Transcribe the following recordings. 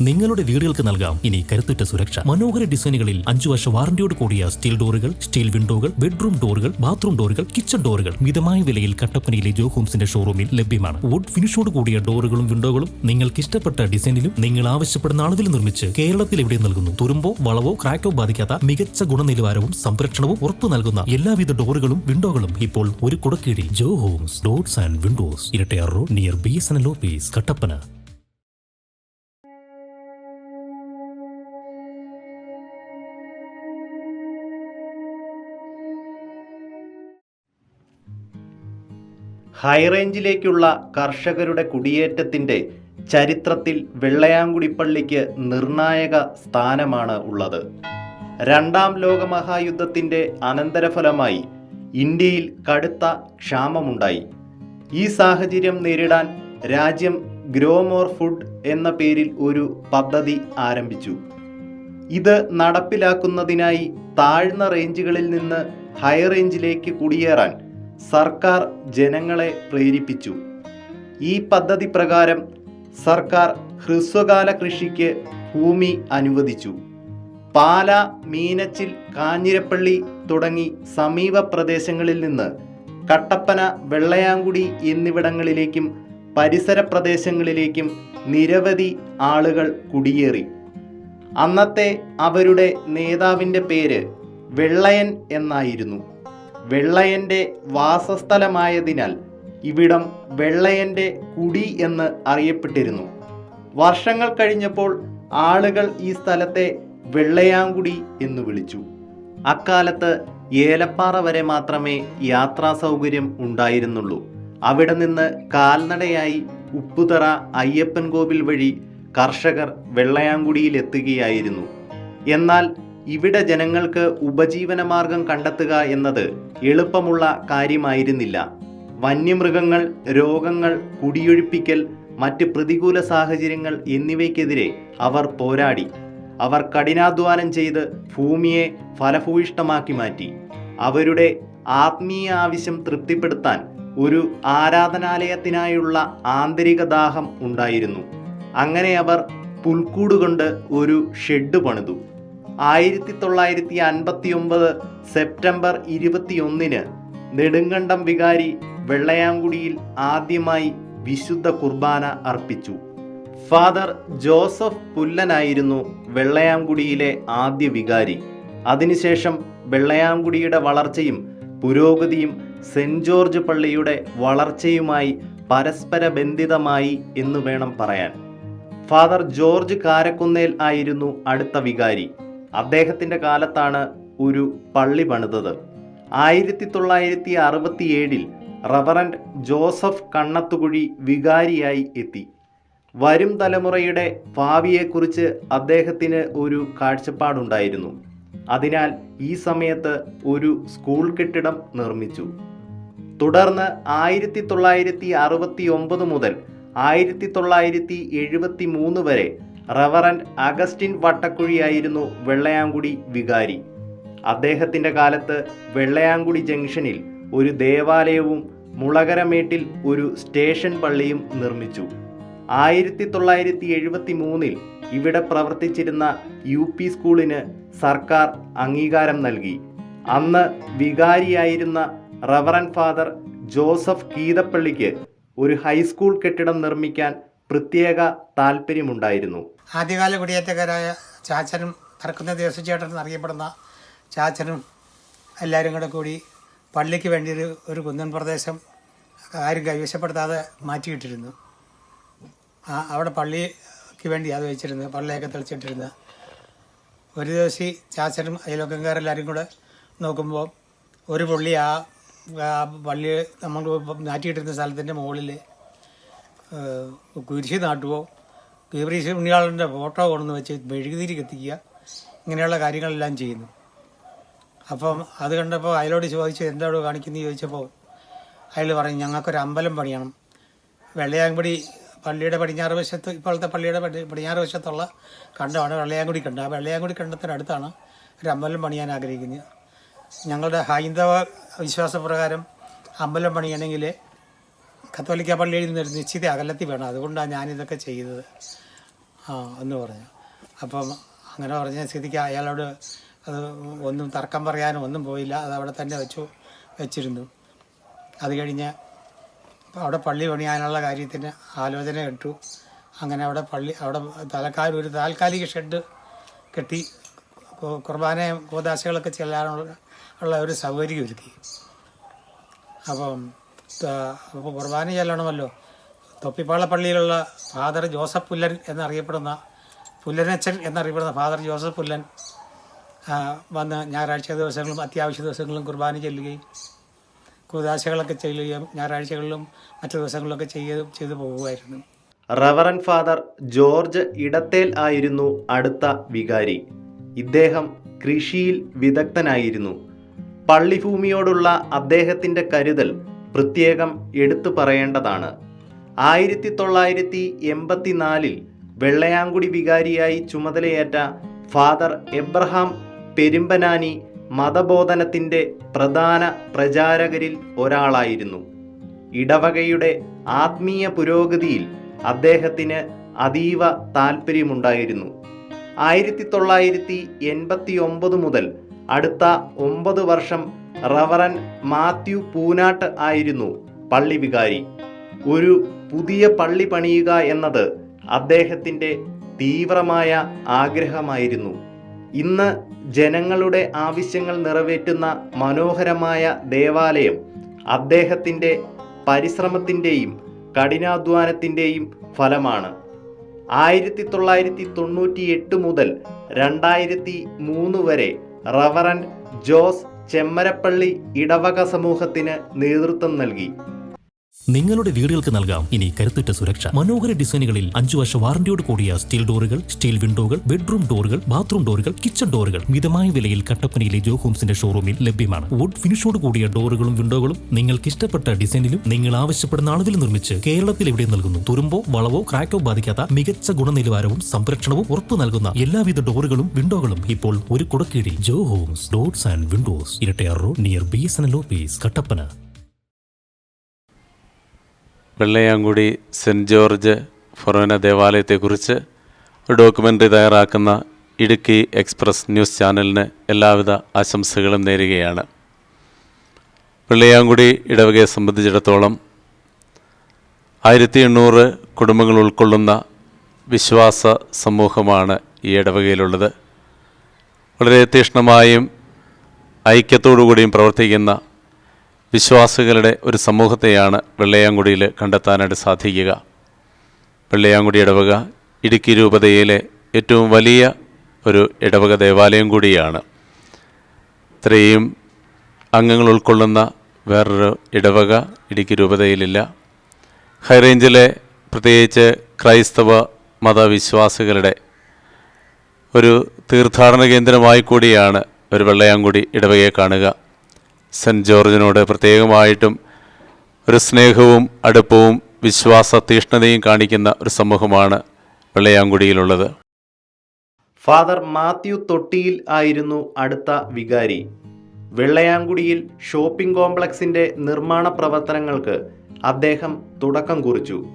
നിങ്ങളുടെ വീടുകൾക്ക് നൽകാം. ഇനി കരുത്തുറ്റ സുരക്ഷ. മനോഹര ഡിസൈനുകളിൽ അഞ്ചു വർഷ വാറന്റിയോട് കൂടിയ സ്റ്റീൽ ഡോറുകൾ സ്റ്റീൽ വിൻഡോകൾ ബെഡ്റൂം ഡോറുകൾ ബാത്റൂം ഡോറുകൾ കിച്ചൺ ഡോറുകൾ മിതമായ വിലയിൽ കട്ടപ്പനയിലെ ജോ ഹോംസിന്റെ ഷോറൂമിൽ ലഭ്യമാണ്. വുഡ് ഫിനിഷോട് കൂടിയ ഡോറുകളും വിൻഡോകളും നിങ്ങൾക്ക് ഇഷ്ടപ്പെട്ട ഡിസൈനിലും നിങ്ങൾ ആവശ്യപ്പെടുന്ന അളവിൽ നിർമ്മിച്ച് കേരളത്തിൽ എവിടെ നൽകുന്നു? തുരുമ്പോ വളവോ ക്രാക്കോ ബാധിക്കാത്ത മികച്ച ഗുണനിലവാരവും സംരക്ഷണവും ഉറപ്പു നൽകുന്ന എല്ലാവിധ ഡോറുകളും വിൻഡോകളും ഇപ്പോൾ ഒരു കുടക്കീഴിൽ. Jo homes doors and windows Irattayar road near B S N L office Kattappana. ഹൈറേഞ്ചിലേക്കുള്ള കർഷകരുടെ കുടിയേറ്റത്തിന്റെ ചരിത്രത്തിൽ വെള്ളയാങ്കുടിപ്പള്ളിക്ക് നിർണായക സ്ഥാനമാണ് ഉള്ളത്. രണ്ടാം ലോകമഹായുദ്ധത്തിന്റെ അനന്തരഫലമായി ഇന്ത്യയിൽ കടുത്ത ക്ഷാമമുണ്ടായി. ഈ സാഹചര്യം നേരിടാൻ രാജ്യം ഗ്രോ മോർ ഫുഡ് എന്ന പേരിൽ ഒരു പദ്ധതി ആരംഭിച്ചു. ഇത് നടപ്പിലാക്കുന്നതിനായി താഴ്ന്ന റേഞ്ചുകളിൽ നിന്ന് ഹൈ റേഞ്ചിലേക്ക് കുടിയേറാൻ സർക്കാർ ജനങ്ങളെ പ്രേരിപ്പിച്ചു. ഈ പദ്ധതി പ്രകാരം സർക്കാർ ഹ്രസ്വകാല കൃഷിക്ക് ഭൂമി അനുവദിച്ചു. പാല മീനച്ചിൽ കാഞ്ഞിരപ്പള്ളി തുടങ്ങി സമീപ പ്രദേശങ്ങളിൽ നിന്ന് കട്ടപ്പന വെള്ളയാങ്കുടി എന്നിവിടങ്ങളിലേക്കും പരിസര പ്രദേശങ്ങളിലേക്കും നിരവധി ആളുകൾ കുടിയേറി. അന്നത്തെ അവരുടെ നേതാവിന്റെ പേര് വെള്ളയൻ എന്നായിരുന്നു. വെള്ളയന്റെ വാസസ്ഥലമായതിനാൽ ഇവിടം വെള്ളയന്റെ കുടി എന്ന് അറിയപ്പെട്ടിരുന്നു. വർഷങ്ങൾ കഴിഞ്ഞപ്പോൾ ആളുകൾ ഈ സ്ഥലത്തെ വെള്ളയാങ്കുടി എന്ന് വിളിച്ചു. അക്കാലത്ത് ഏലപ്പാറ വരെ മാത്രമേ യാത്രാ സൗകര്യം ഉണ്ടായിരുന്നുള്ളൂ. അവിടെ നിന്ന് കാൽനടയായി ഉപ്പുതറ അയ്യപ്പൻ കോവിൽ വഴി കർഷകർ വെള്ളയാങ്കുടിയിൽ എത്തുകയായിരുന്നു. എന്നാൽ ഇവിടെ ജനങ്ങൾക്ക് ഉപജീവനമാർഗം കണ്ടെത്തുക എന്നത് എളുപ്പമുള്ള കാര്യമായിരുന്നില്ല. വന്യമൃഗങ്ങൾ രോഗങ്ങൾ കുടിയൊഴിപ്പിക്കൽ മറ്റ് പ്രതികൂല സാഹചര്യങ്ങൾ എന്നിവയ്ക്കെതിരെ അവർ പോരാടി. അവർ കഠിനാധ്വാനം ചെയ്ത് ഭൂമിയെ ഫലഭൂയിഷ്ടമാക്കി മാറ്റി. അവരുടെ ആത്മീയ ആവശ്യം തൃപ്തിപ്പെടുത്താൻ ഒരു ആരാധനാലയത്തിനായുള്ള ആന്തരിക ദാഹം ഉണ്ടായിരുന്നു. അങ്ങനെ അവർ പുൽക്കൂട് കൊണ്ട് ഒരു ഷെഡ് പണിതു. ആയിരത്തി തൊള്ളായിരത്തി അൻപത്തി ഒമ്പത് സെപ്റ്റംബർ ഇരുപത്തിയൊന്നിന് നെടുങ്കണ്ടം വികാരി വെള്ളയാങ്കുടിയിൽ ആദ്യമായി വിശുദ്ധ കുർബാന അർപ്പിച്ചു. ഫാദർ ജോസഫ് പുല്ലനായിരുന്നു വെള്ളയാങ്കുടിയിലെ ആദ്യ വികാരി. അതിനുശേഷം വെള്ളയാങ്കുടിയുടെ വളർച്ചയും പുരോഗതിയും സെന്റ് ജോർജ് പള്ളിയുടെ വളർച്ചയുമായി പരസ്പര ബന്ധിതമായി എന്ന് വേണം പറയാൻ. ഫാദർ ജോർജ് കാരക്കുന്നേൽ ആയിരുന്നു അടുത്ത വികാരി. അദ്ദേഹത്തിന്റെ കാലത്താണ് ഒരു പള്ളി പണിതത്. ആയിരത്തി തൊള്ളായിരത്തി അറുപത്തിയേഴിൽ റവറൻഡ് ജോസഫ് കണ്ണത്തുകുഴി വികാരിയായി എത്തി. വരും തലമുറയുടെ ഭാവിയെക്കുറിച്ച് അദ്ദേഹത്തിന് ഒരു കാഴ്ചപ്പാടുണ്ടായിരുന്നു. അതിനാൽ ഈ സമയത്ത് ഒരു സ്കൂൾ കെട്ടിടം നിർമ്മിച്ചു. തുടർന്ന് ആയിരത്തി തൊള്ളായിരത്തി അറുപത്തി ഒമ്പത് മുതൽ ആയിരത്തി തൊള്ളായിരത്തി എഴുപത്തി മൂന്ന് വരെ റവറൻഡ് അഗസ്റ്റിൻ വട്ടക്കുഴിയായിരുന്നു വെള്ളയാങ്കുടി വികാരി. അദ്ദേഹത്തിന്റെ കാലത്ത് വെള്ളയാങ്കുടി ജംഗ്ഷനിൽ ഒരു ദേവാലയവും മുളകരമേട്ടിൽ ഒരു സ്റ്റേഷൻ പള്ളിയും നിർമ്മിച്ചു. ആയിരത്തി തൊള്ളായിരത്തി എഴുപത്തി മൂന്നിൽ ഇവിടെ പ്രവർത്തിച്ചിരുന്ന യു പി സ്കൂളിന് സർക്കാർ അംഗീകാരം നൽകി. അന്ന് വികാരിയായിരുന്ന റവറൻ ഫാദർ ജോസഫ് കീതപ്പള്ളിക്ക് ഒരു ഹൈസ്കൂൾ കെട്ടിടം നിർമ്മിക്കാൻ പ്രത്യേക താല്പര്യമുണ്ടായിരുന്നു. ആദ്യകാല കുടിയേറ്റക്കാരായ ചാച്ചനും പറക്കുന്ന ദേവസ്വചേട്ടൻ എന്നറിയപ്പെടുന്ന ചാച്ചനും എല്ലാവരും കൂടെ കൂടി പള്ളിക്ക് വേണ്ടി ഒരു ഒരു കുന്നൻ പ്രദേശം ആരും കൈവശപ്പെടുത്താതെ മാറ്റിയിട്ടിരുന്നു. അവിടെ പള്ളിക്ക് വേണ്ടി അത് വെച്ചിരുന്നു പള്ളിയൊക്കെ തെളിച്ചിട്ടിരുന്നു. ഒരു ദിവസം ചാച്ചനും അയലോക്കാരെല്ലാവരും കൂടെ നോക്കുമ്പോൾ ഒരു പുള്ളി ആ പള്ളി നമ്മൾ മാറ്റിയിട്ടിരുന്ന സ്ഥലത്തിന്റെ മുകളിൽ കുരിശി നാട്ടുവോ? ഗീബ്രീസ് ഉണ്ണിയാളിന്റെ ഫോട്ടോ കൊണ്ടുവന്ന് വെച്ച് മെഴുകുതിരി കത്തിക്കുക. ഇങ്ങനെയുള്ള കാര്യങ്ങളെല്ലാം ചെയ്യുന്നു. അപ്പം അത് കണ്ടപ്പോൾ അയാളോട് ചോദിച്ചു എന്താണ് കാണിക്കുന്നു? ചോദിച്ചപ്പോൾ അയാൾ പറയും ഞങ്ങൾക്കൊരു അമ്പലം പണിയണം. വെള്ളയാങ്കുടി പള്ളിയുടെ പടിഞ്ഞാറ് വശത്ത് ഇപ്പോഴത്തെ പള്ളിയുടെ പടി- പടിഞ്ഞാറ് വശത്തുള്ള കണ്ടമാണ് വെള്ളയാങ്കുടി കണ്ട്. ആ വെള്ളയാങ്കുടി കണ്ടത്തിനടുത്താണ് ഒരു അമ്പലം പണിയാൻ ആഗ്രഹിക്കുന്നത്. ഞങ്ങളുടെ ഹൈന്ദവ വിശ്വാസപ്രകാരം അമ്പലം പണിയണമെങ്കിൽ കത്തോലിക്ക പള്ളിയിൽ നിന്ന് ഒരു നിശ്ചിത അകലത്തിൽ വേണം. അതുകൊണ്ടാണ് ഞാനിതൊക്കെ ചെയ്തത് ആ എന്ന് പറഞ്ഞു. അപ്പം അങ്ങനെ പറഞ്ഞ സ്ഥിതിക്ക് അയാളോട് അത് ഒന്നും തർക്കം പറയാനും ഒന്നും പോയില്ല. അത് അവിടെ തന്നെ വെച്ചു വെച്ചിരുന്നു. അത് കഴിഞ്ഞ് അവിടെ പള്ളി പണിയാനുള്ള കാര്യത്തിന് ആലോചന ഇട്ടു. അങ്ങനെ അവിടെ പള്ളി അവിടെ തലക്കാലം ഒരു താൽക്കാലിക ഷെഡ് കെട്ടി കുർബാനയും കൂതാശകളൊക്കെ ചെല്ലാനുള്ള ഉള്ള ഒരു സൗകര്യം ഒരുക്കി. അപ്പം കുർബാന ചെല്ലണമല്ലോ. തൊപ്പിപ്പാള പള്ളിയിലുള്ള ഫാദർ ജോസഫ് പുല്ലൻ എന്നറിയപ്പെടുന്ന പുല്ലനച്ചൻ എന്നറിയപ്പെടുന്ന ഫാദർ ജോസഫ് പുല്ലൻ വന്ന് ഞായറാഴ്ച ദിവസങ്ങളും അത്യാവശ്യ ദിവസങ്ങളും കുർബാന ചെല്ലുകയും കൂതാശകളൊക്കെ ചെല്ലുകയും ഞായറാഴ്ചകളിലും മറ്റു ദിവസങ്ങളിലൊക്കെ ചെയ്ത് ചെയ്തു പോകുമായിരുന്നു. റവറൻ ഫാദർ ജോർജ് ഇടത്തേൽ ആയിരുന്നു അടുത്ത വികാരി. ഇദ്ദേഹം കൃഷിയിൽ വിദഗ്ധനായിരുന്നു. പള്ളിഭൂമിയോടുള്ള അദ്ദേഹത്തിന്റെ കരുതൽ പ്രത്യേകം എടുത്തു പറയേണ്ടതാണ്. ആയിരത്തി തൊള്ളായിരത്തി എൺപത്തിനാലിൽ വെള്ളയാങ്കുടി വികാരിയായി ചുമതലയേറ്റ ഫാദർ എബ്രഹാം പെരുമ്പനാനി മതബോധനത്തിന്റെ പ്രധാന പ്രചാരകരിൽ ഒരാളായിരുന്നു. ഇടവകയുടെ ആത്മീയ പുരോഗതിയിൽ അദ്ദേഹത്തിന് അതീവ താല്പര്യമുണ്ടായിരുന്നു ആയിരത്തി തൊള്ളായിരത്തി എൺപത്തി ഒമ്പത് മുതൽ അടുത്ത ഒമ്പത് വർഷം റവറൻ മാത്യു പൂനാട്ട് ആയിരുന്നു പള്ളി വികാരി. ഒരു പുതിയ പള്ളി പണിയുക എന്നത് അദ്ദേഹത്തിന്റെ തീവ്രമായ ആഗ്രഹമായിരുന്നു. ഇന്ന് ജനങ്ങളുടെ ആവശ്യങ്ങൾ നിറവേറ്റുന്ന മനോഹരമായ ദേവാലയം അദ്ദേഹത്തിന്റെ പരിശ്രമത്തിന്റെയും കഠിനാധ്വാനത്തിന്റെയും ഫലമാണ്. ആയിരത്തി തൊള്ളായിരത്തി തൊണ്ണൂറ്റി എട്ട് മുതൽ രണ്ടായിരത്തി മൂന്ന് വരെ റവറൻ ജോസ് ചെമ്മരപ്പള്ളി ഇടവക സമൂഹത്തിന് നേതൃത്വം നൽകി. നിങ്ങളുടെ വീടുകൾക്ക് നൽകാം ഇനി കരുത്തുറ്റ സുരക്ഷ. മനോഹര ഡിസൈനുകളിൽ അഞ്ചു വർഷ വാറന്റിയോട് കൂടിയ സ്റ്റീൽ ഡോറുകൾ സ്റ്റീൽ വിൻഡോകൾ ബെഡ്റൂം ഡോറുകൾ ബാത്റൂം ഡോറുകൾ കിച്ചൺ ഡോറുകൾ മിതമായ വിലയിൽ കട്ടപ്പനയിലെ ജോ ഹോംസിന്റെ ഷോറൂമിൽ ലഭ്യമാണ്. വുഡ് ഫിനിഷോട് കൂടിയ ഡോറുകളും വിൻഡോകളും നിങ്ങൾക്ക് ഇഷ്ടപ്പെട്ട ഡിസൈനിലും നിങ്ങൾ ആവശ്യപ്പെടുന്ന അളവിൽ നിർമ്മിച്ച് കേരളത്തിൽ എവിടെ നൽകുന്നു. തുരുമ്പോ വളവോ ക്രാക്കോ ബാധിക്കാത്ത മികച്ച ഗുണനിലവാരവും സംരക്ഷണവും ഉറപ്പു നൽകുന്ന എല്ലാവിധ ഡോറുകളും വിൻഡോകളും ഇപ്പോൾ ഒരു കുടക്കീഴിൽ. Jo homes doors and windows Irattayar road near B S N office Kattappana. Vellayamkudy saint George ഫൊറോന ദേവാലയത്തെക്കുറിച്ച് ഒരു ഡോക്യുമെന്ററി തയ്യാറാക്കുന്ന ഇടുക്കി എക്സ്പ്രസ് ന്യൂസ് ചാനലിന് എല്ലാവിധ ആശംസകളും നേരുകയാണ്. വെള്ളയാങ്കുടി ഇടവകയെ സംബന്ധിച്ചിടത്തോളം ആയിരത്തി എണ്ണൂറ് കുടുംബങ്ങൾ ഉൾക്കൊള്ളുന്ന വിശ്വാസ സമൂഹമാണ് ഈ ഇടവകയിലുള്ളത്. വളരെ തീക്ഷ്ണമായും ഐക്യത്തോടു കൂടിയും പ്രവർത്തിക്കുന്ന വിശ്വാസികളുടെ ഒരു സമൂഹത്തെയാണ് വെള്ളയാങ്കുടിയിൽ കണ്ടെത്താനായിട്ട് സാധിക്കുക. വെള്ളയാങ്കുടി ഇടവക ഇടുക്കി രൂപതയിലെ ഏറ്റവും വലിയ ഒരു ഇടവക ദേവാലയം കൂടിയാണ്. ഇത്രയും അംഗങ്ങൾ ഉൾക്കൊള്ളുന്ന വേറൊരു ഇടവക ഇടുക്കി രൂപതയിലില്ല. ഹൈറേഞ്ചിലെ പ്രത്യേകിച്ച് ക്രൈസ്തവ മതവിശ്വാസികളുടെ ഒരു തീർത്ഥാടന കേന്ദ്രമായി കൂടിയാണ് ഒരു വെള്ളയാങ്കുടി ഇടവകയെ കാണുക. സെന്റ് ജോർജിനോട് പ്രത്യേകമായിട്ടും ഒരു സ്നേഹവും അടുപ്പവും വിശ്വാസ തീഷ്ണതയും കാണിക്കുന്ന ഒരു സമൂഹമാണ് വെള്ളയാങ്കുടിയിലുള്ളത്. ഫാദർ മാത്യു തൊട്ടിയിൽ ആയിരുന്നു അടുത്ത വികാരി. വെള്ളയാങ്കുടിയിൽ ഷോപ്പിംഗ് കോംപ്ലക്സിന്റെ നിർമ്മാണ പ്രവർത്തനങ്ങൾക്ക് അദ്ദേഹം തുടക്കം കുറിച്ചു.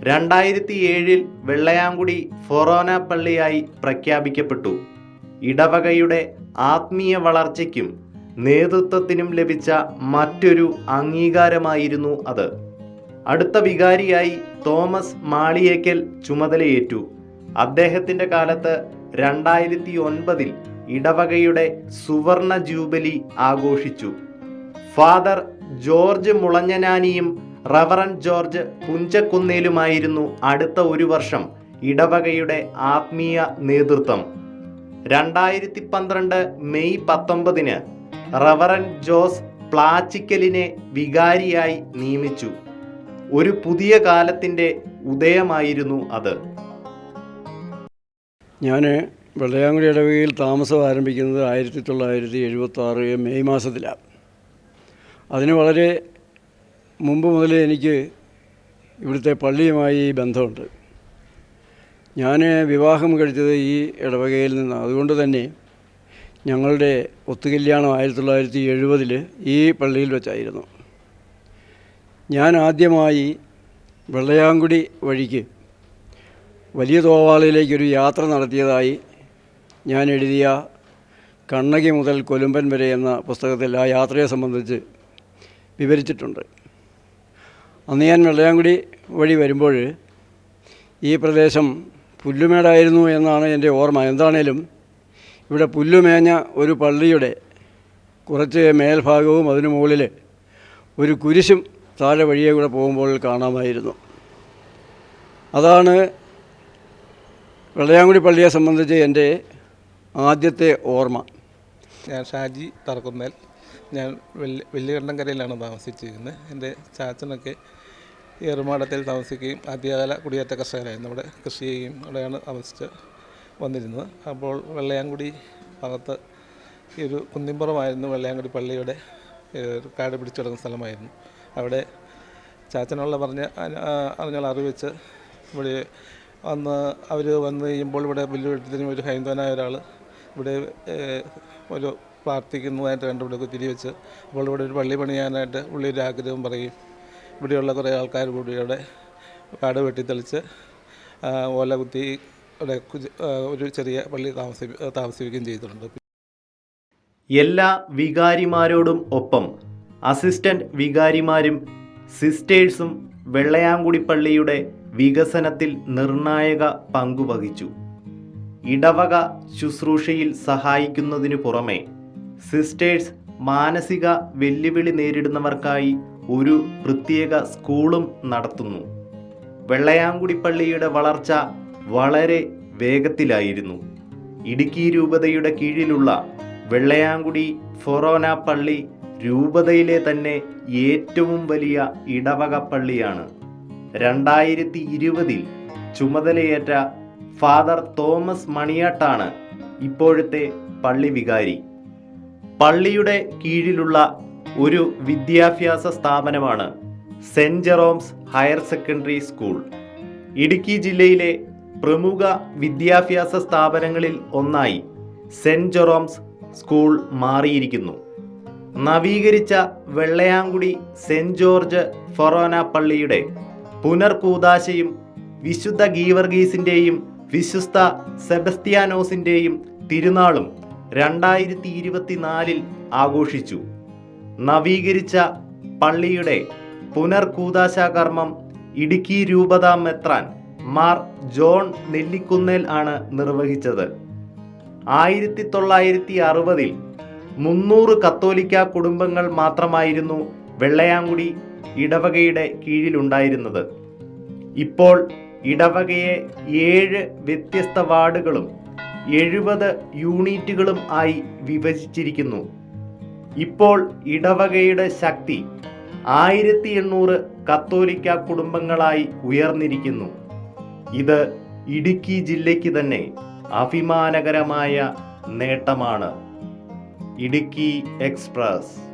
രണ്ടായിരത്തി ഏഴിൽ വെള്ളയാങ്കുടി ഫൊറോന പള്ളിയായി പ്രഖ്യാപിക്കപ്പെട്ടു. ഇടവകയുടെ ആത്മീയ വളർച്ചയ്ക്കും നേതൃത്വത്തിനും ലഭിച്ച മറ്റൊരു അംഗീകാരമായിരുന്നു അത്. അടുത്ത വികാരിയായി തോമസ് മാളിയേക്കൽ ചുമതലയേറ്റു. അദ്ദേഹത്തിന്റെ കാലത്ത് രണ്ടായിരത്തി ഒൻപതിൽ ഇടവകയുടെ സുവർണ ജൂബിലി ആഘോഷിച്ചു. ഫാദർ ജോർജ് മുളഞ്ഞനാനിയും റവറൻ ജോർജ് പുഞ്ചക്കുന്നേലുമായിരുന്നു അടുത്ത ഒരു വർഷം ഇടവകയുടെ ആത്മീയ നേതൃത്വം. രണ്ടായിരത്തി പന്ത്രണ്ട് മെയ് പത്തൊമ്പതിന് റവറൻ ജോസ് പ്ലാച്ചിക്കലിനെ വികാരിയായി നിയമിച്ചു. ഒരു പുതിയ കാലത്തിന്റെ ഉദയമായിരുന്നു അത്. ഞാൻ വെള്ളയാങ്കുടി ഇടവകയിൽ താമസം ആരംഭിക്കുന്നത് ആയിരത്തി തൊള്ളായിരത്തി എഴുപത്തി ആറ് മെയ് മാസത്തിലാണ്. അതിന് വളരെ മുമ്പ് മുതലേ എനിക്ക് ഇവിടുത്തെ പള്ളിയുമായി ബന്ധമുണ്ട്. ഞാൻ വിവാഹം കഴിച്ചത് ഈ ഇടവകയിൽ നിന്നാണ്. അതുകൊണ്ട് തന്നെ ഞങ്ങളുടെ ഒത്തുകല്യാണം ആയിരത്തി തൊള്ളായിരത്തി എഴുപതിൽ ഈ പള്ളിയിൽ വെച്ചായിരുന്നു. ഞാൻ ആദ്യമായി വെള്ളയാങ്കുടി വഴിക്ക് വലിയ തോവാളയിലേക്കൊരു യാത്ര നടത്തിയതായി ഞാൻ എഴുതിയ കണ്ണകി മുതൽ കൊലുമ്പൻ വരെ എന്ന പുസ്തകത്തിൽ ആ യാത്രയെ സംബന്ധിച്ച് വിവരിച്ചിട്ടുണ്ട്. അന്ന് ഞാൻ വെള്ളയാങ്കുടി വഴി വരുമ്പോൾ ഈ പ്രദേശം പുല്ലുമേടായിരുന്നു എന്നാണ് എന്റെ ഓർമ്മ. എന്താണേലും ഇവിടെ പുല്ലുമേഞ്ഞ ഒരു പള്ളിയുടെ കുറച്ച് മേൽഭാഗവും അതിനു മുകളിൽ ഒരു കുരിശും താഴെ വഴിയെ കൂടെ പോകുമ്പോൾ കാണാമായിരുന്നു. അതാണ് വെള്ളയാങ്കുടി പള്ളിയെ സംബന്ധിച്ച് എന്റെ ആദ്യത്തെ ഓർമ്മ. ഞാൻ ഷാജി തറക്കുന്നേൽ ഞാൻ വെള്ളി വെള്ളികണ്ടംകരയിലാണ് താമസിച്ചിരുന്നത് എന്റെ ചാച്ചനൊക്കെ ഏറുമാടത്തിൽ താമസിക്കുകയും ആദ്യകാല കുടിയേറ്റ കർഷകരായിരുന്നു. അവിടെ കൃഷി ചെയ്യുകയും അവിടെയാണ് താമസിച്ച് വന്നിരുന്നത്. അപ്പോൾ വെള്ളയാങ്കുടി ഭാഗത്ത് ഈ ഒരു കുന്നിമ്പുറമായിരുന്നു വെള്ളയാങ്കുടി പള്ളിയുടെ കാട് പിടിച്ചു കിടക്കുന്ന സ്ഥലമായിരുന്നു. അവിടെ ചാച്ചനുള്ള പറഞ്ഞ അറിഞ്ഞ ആ- അറിവ് വെച്ച് ഇവിടെ വന്ന് അവർ വന്ന് കഴിയുമ്പോൾ ഇവിടെ വെല്ലുവിളിത്തിന് ഒരു ഹൈന്ദവനായ ഒരാൾ ഇവിടെ ഒരു പ്രാർത്ഥിക്കുന്നതായിട്ട് തിരി വെച്ച് അപ്പോൾ ഇവിടെ ഒരു പള്ളി പണിയാനായിട്ട് പുള്ളി ഒരു ആഗ്രഹം പറയും. ഇവിടെയുള്ള കുറേ ആൾക്കാർ കൂടി ഇവിടെ കാട് വെട്ടിത്തെളിച്ച് ഓല കുത്തി ഒരു ചെറിയ പള്ളി താമസി താമസിപ്പിക്കുകയും ചെയ്തിട്ടുണ്ട്. എല്ലാ വികാരിമാരോടും ഒപ്പം അസിസ്റ്റന്റ് വികാരിമാരും സിസ്റ്റേഴ്സും വെള്ളയാങ്കുടി പള്ളിയുടെ വികസനത്തിൽ നിർണായക പങ്കുവഹിച്ചു ഇടവക ശുശ്രൂഷയിൽ സഹായിക്കുന്നതിനു പുറമെ സിസ്റ്റേഴ്സ് മാനസിക വെല്ലുവിളി നേരിടുന്നവർക്കായി ഒരു പ്രത്യേക സ്കൂളും നടത്തുന്നു. വെള്ളയാങ്കുടി പള്ളിയുടെ വളർച്ച വളരെ വേഗത്തിലായിരുന്നു. ഇടുക്കി രൂപതയുടെ കീഴിലുള്ള വെള്ളയാങ്കുടി ഫൊറോന പള്ളി രൂപതയിലെ തന്നെ ഏറ്റവും വലിയ ഇടവക പള്ളിയാണ്. രണ്ടായിരത്തി ഇരുപതിൽ ചുമതലയേറ്റ ഫാദർ തോമസ് മണിയാട്ടാണ് ഇപ്പോഴത്തെ പള്ളി വികാരി. പള്ളിയുടെ കീഴിലുള്ള ഒരു വിദ്യാഭ്യാസ സ്ഥാപനമാണ് saint Jerome's higher secondary school. Idukki ജില്ലയിലെ പ്രമുഖ വിദ്യാഭ്യാസ സ്ഥാപനങ്ങളിൽ ഒന്നായി സെന്റ് ജെറോംസ് സ്കൂൾ മാറിയിരിക്കുന്നു. നവീകരിച്ച വെള്ളയാങ്കുടി സെന്റ് ജോർജ് ഫൊറോന പള്ളിയുടെ പുനർകൂതാശയും വിശുദ്ധ ഗീവർഗീസിന്റെയും വിശുദ്ധ സെബസ്ത്യാനോസിന്റെയും തിരുനാളും രണ്ടായിരത്തി ഇരുപത്തിനാലിൽ ആഘോഷിച്ചു. നവീകരിച്ച പള്ളിയുടെ പുനർകൂതാശാകർമ്മം ഇടുക്കി രൂപതാ മെത്രാൻ മാർ ജോൺ നെല്ലിക്കുന്നേൽ ആണ് നിർവഹിച്ചത്. ആയിരത്തി തൊള്ളായിരത്തി അറുപതിൽ മുന്നൂറ് കത്തോലിക്ക കുടുംബങ്ങൾ മാത്രമായിരുന്നു വെള്ളയാങ്കുടി ഇടവകയുടെ കീഴിലുണ്ടായിരുന്നത്. ഇപ്പോൾ ഇടവകയെ ഏഴ് വ്യത്യസ്ത വാർഡുകളും എഴുപത് യൂണിറ്റുകളും ആയി വിഭജിച്ചിരിക്കുന്നു. ഇപ്പോൾ ഇടവകയുടെ ശക്തി ആയിരത്തി എണ്ണൂറ് കത്തോലിക്ക കുടുംബങ്ങളായി ഉയർന്നിരിക്കുന്നു. ഇത് ഇടുക്കി ജില്ലയ്ക്ക് തന്നെ അഭിമാനകരമായ നേട്ടമാണ്. ഇടുക്കി എക്സ്പ്രസ്